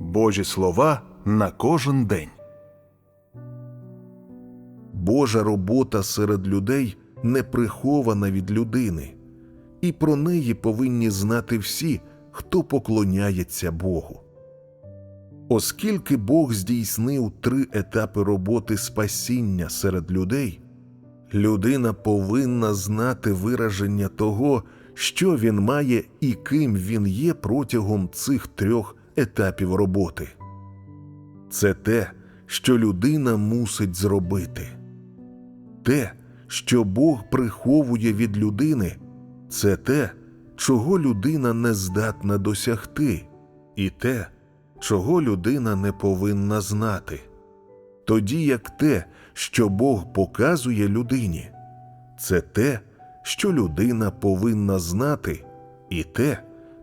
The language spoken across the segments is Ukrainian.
Божі слова на кожен день. Божа робота серед людей не прихована від людини, і про неї повинні знати всі, хто поклоняється Богу. Оскільки Бог здійснив три етапи роботи спасіння серед людей, людина повинна знати вираження того, що він має і ким він є протягом цих трьох етапів роботи. Це те, що людина мусить зробити. Те, що Бог приховує від людини, це те, чого людина не здатна досягти, і те, чого людина не повинна знати. Тоді як те, що Бог показує людині, це те, що людина повинна знати, і те,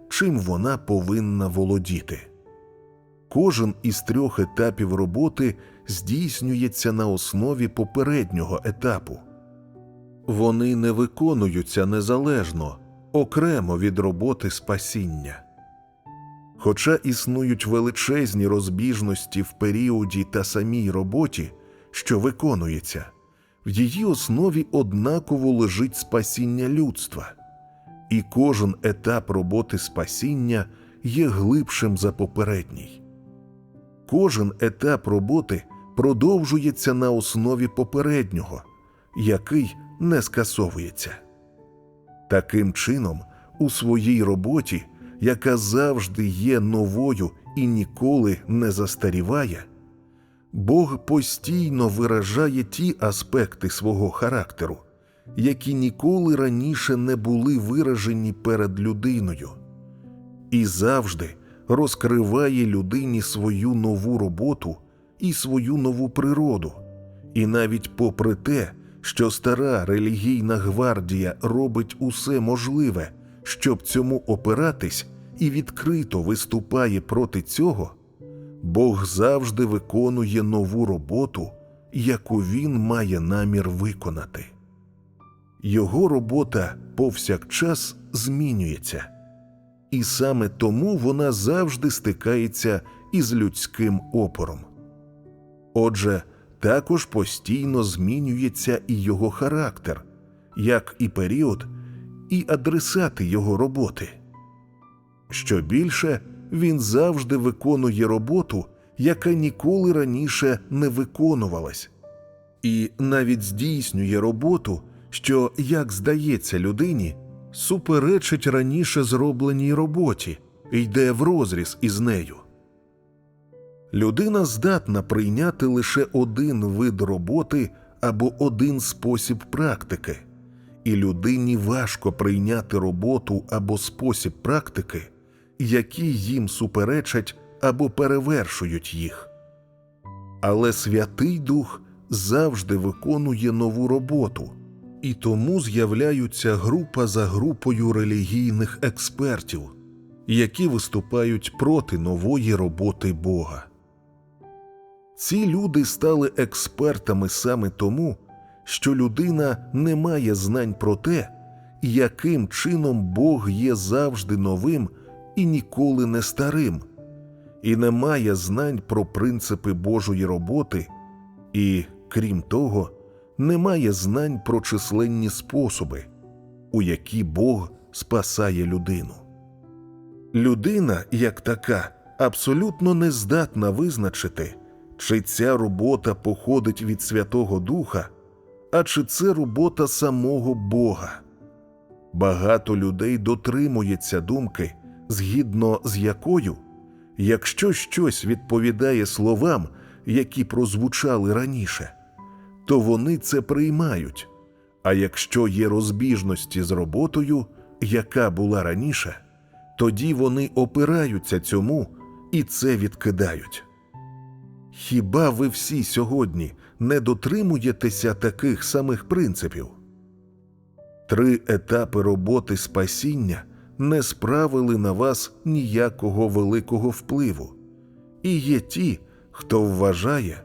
чим вона повинна володіти. Кожен із трьох етапів роботи здійснюється на основі попереднього етапу. Вони не виконуються незалежно, окремо від роботи спасіння. Хоча існують величезні розбіжності в періоді та самій роботі, що виконується, в її основі однаково лежить спасіння людства, і кожен етап роботи спасіння є глибшим за попередній. Кожен етап роботи продовжується на основі попереднього, який не скасовується. Таким чином, у своїй роботі, яка завжди є новою і ніколи не застаріває, Бог постійно виражає ті аспекти свого характеру, які ніколи раніше не були виражені перед людиною, і завжди розкриває людині свою нову роботу і свою нову природу, і навіть попри те, що стара релігійна гвардія робить усе можливе, щоб цьому опиратись, і відкрито виступає проти цього, Бог завжди виконує нову роботу, яку він має намір виконати. Його робота повсякчас змінюється, і саме тому вона завжди стикається із людським опором. Отже, також постійно змінюється і його характер, як і період, і адресати його роботи. Що більше, він завжди виконує роботу, яка ніколи раніше не виконувалась, і навіть здійснює роботу, що, як здається людині, суперечить раніше зробленій роботі, йде в розріз із нею. Людина здатна прийняти лише один вид роботи або один спосіб практики, і людині важко прийняти роботу або спосіб практики, які їм суперечать або перевершують їх. Але Святий Дух завжди виконує нову роботу, і тому з'являються група за групою релігійних експертів, які виступають проти нової роботи Бога. Ці люди стали експертами саме тому, що людина не має знань про те, яким чином Бог є завжди новим і ніколи не старим, і не має знань про принципи Божої роботи, і, крім того, не має знань про численні способи, у які Бог спасає людину. Людина, як така, абсолютно не здатна визначити, чи ця робота походить від Святого Духа, а чи це робота самого Бога. Багато людей дотримується думки, згідно з якою, якщо щось відповідає словам, які прозвучали раніше, то вони це приймають. А якщо є розбіжності з роботою, яка була раніше, тоді вони опираються цьому і це відкидають. Хіба ви всі сьогодні не дотримуєтеся таких самих принципів? Три етапи роботи спасіння не справили на вас ніякого великого впливу, і є ті, хто вважає,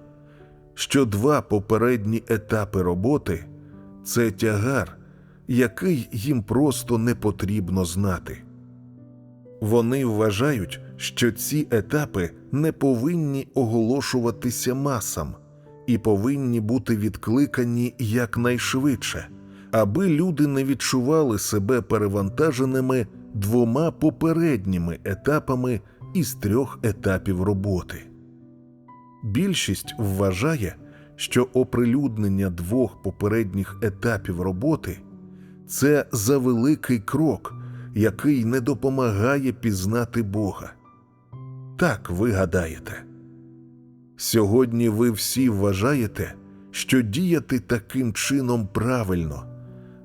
що два попередні етапи роботи це тягар, який їм просто не потрібно знати. Вони вважають, що ці етапи не повинні оголошуватися масам і повинні бути відкликані якнайшвидше, аби люди не відчували себе перевантаженими двома попередніми етапами із трьох етапів роботи. Більшість вважає, що оприлюднення двох попередніх етапів роботи це завеликий крок, який не допомагає пізнати Бога. Так ви гадаєте. Сьогодні ви всі вважаєте, що діяти таким чином правильно,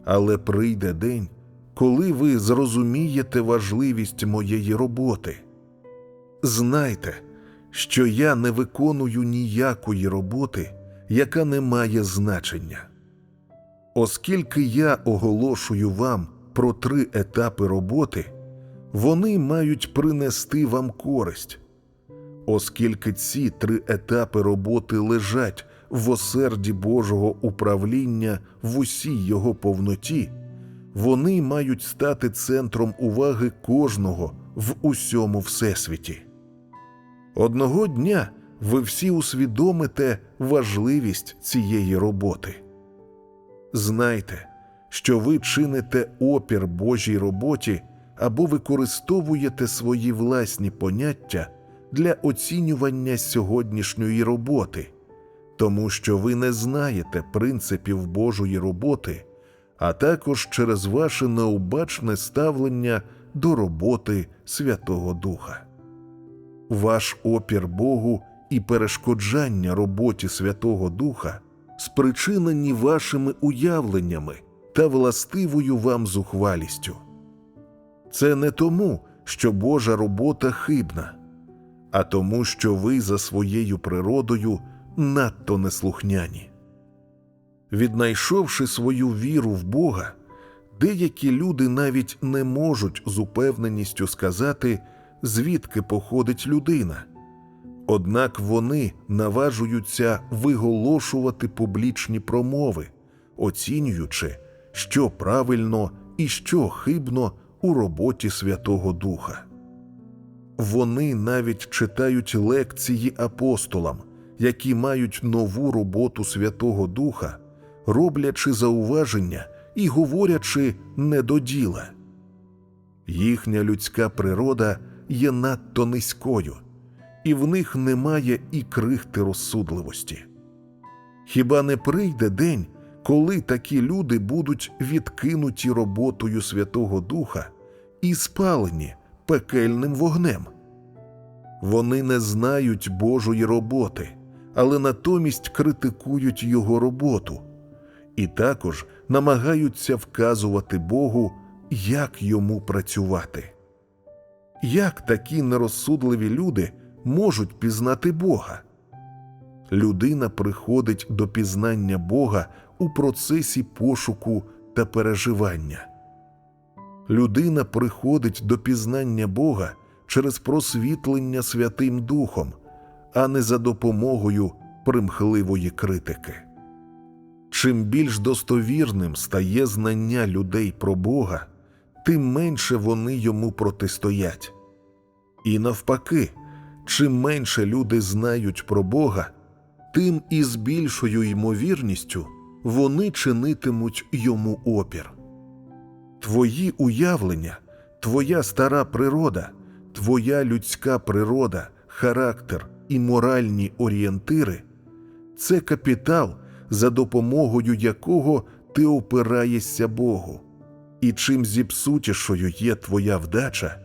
але прийде день, коли ви зрозумієте важливість моєї роботи. Знайте, що я не виконую ніякої роботи, яка не має значення. Оскільки я оголошую вам про три етапи роботи, вони мають принести вам користь. Оскільки ці три етапи роботи лежать в осерді Божого управління в усій його повноті, вони мають стати центром уваги кожного в усьому всесвіті. Одного дня ви всі усвідомите важливість цієї роботи. Знайте, що ви чините опір Божій роботі або використовуєте свої власні поняття для оцінювання сьогоднішньої роботи, тому що ви не знаєте принципів Божої роботи, а також через ваше необачне ставлення до роботи Святого Духа. Ваш опір Богу і перешкоджання роботі Святого Духа спричинені вашими уявленнями та властивою вам зухвалістю. Це не тому, що Божа робота хибна, а тому, що ви за своєю природою надто неслухняні. Віднайшовши свою віру в Бога, деякі люди навіть не можуть з упевненістю сказати, звідки походить людина. Однак вони наважуються виголошувати публічні промови, оцінюючи, що правильно і що хибно у роботі Святого Духа. Вони навіть читають лекції апостолам, які мають нову роботу Святого Духа, роблячи зауваження і говорячи не до діла. Їхня людська природа є надто низькою, і в них немає і крихти розсудливості. Хіба не прийде день, коли такі люди будуть відкинуті роботою Святого Духа і спалені пекельним вогнем? Вони не знають Божої роботи, але натомість критикують Його роботу і також намагаються вказувати Богу, як йому працювати. Як такі нерозсудливі люди можуть пізнати Бога? Людина приходить до пізнання Бога у процесі пошуку та переживання. Людина приходить до пізнання Бога через просвітлення Святим Духом, а не за допомогою примхливої критики. Чим більш достовірним стає знання людей про Бога, тим менше вони йому протистоять. І навпаки, чим менше люди знають про Бога, тим і з більшою ймовірністю вони чинитимуть йому опір. Твої уявлення, твоя стара природа, твоя людська природа, характер і моральні орієнтири це капітал, за допомогою якого ти опираєшся Богу. І чим зіпсутішою є твоя вдача,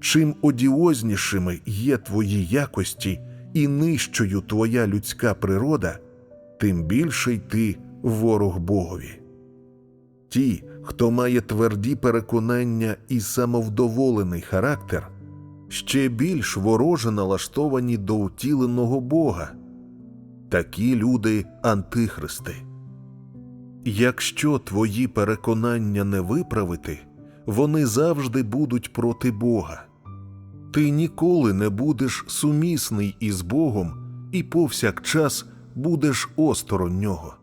чим одіознішими є твої якості і нижчою твоя людська природа, тим більший ти ворог Богові. Ті, хто має тверді переконання і самовдоволений характер, ще більш вороже налаштовані до утіленого Бога. Такі люди антихристи. Якщо твої переконання не виправити, вони завжди будуть проти Бога. Ти ніколи не будеш сумісний із Богом і повсякчас будеш осторонь нього.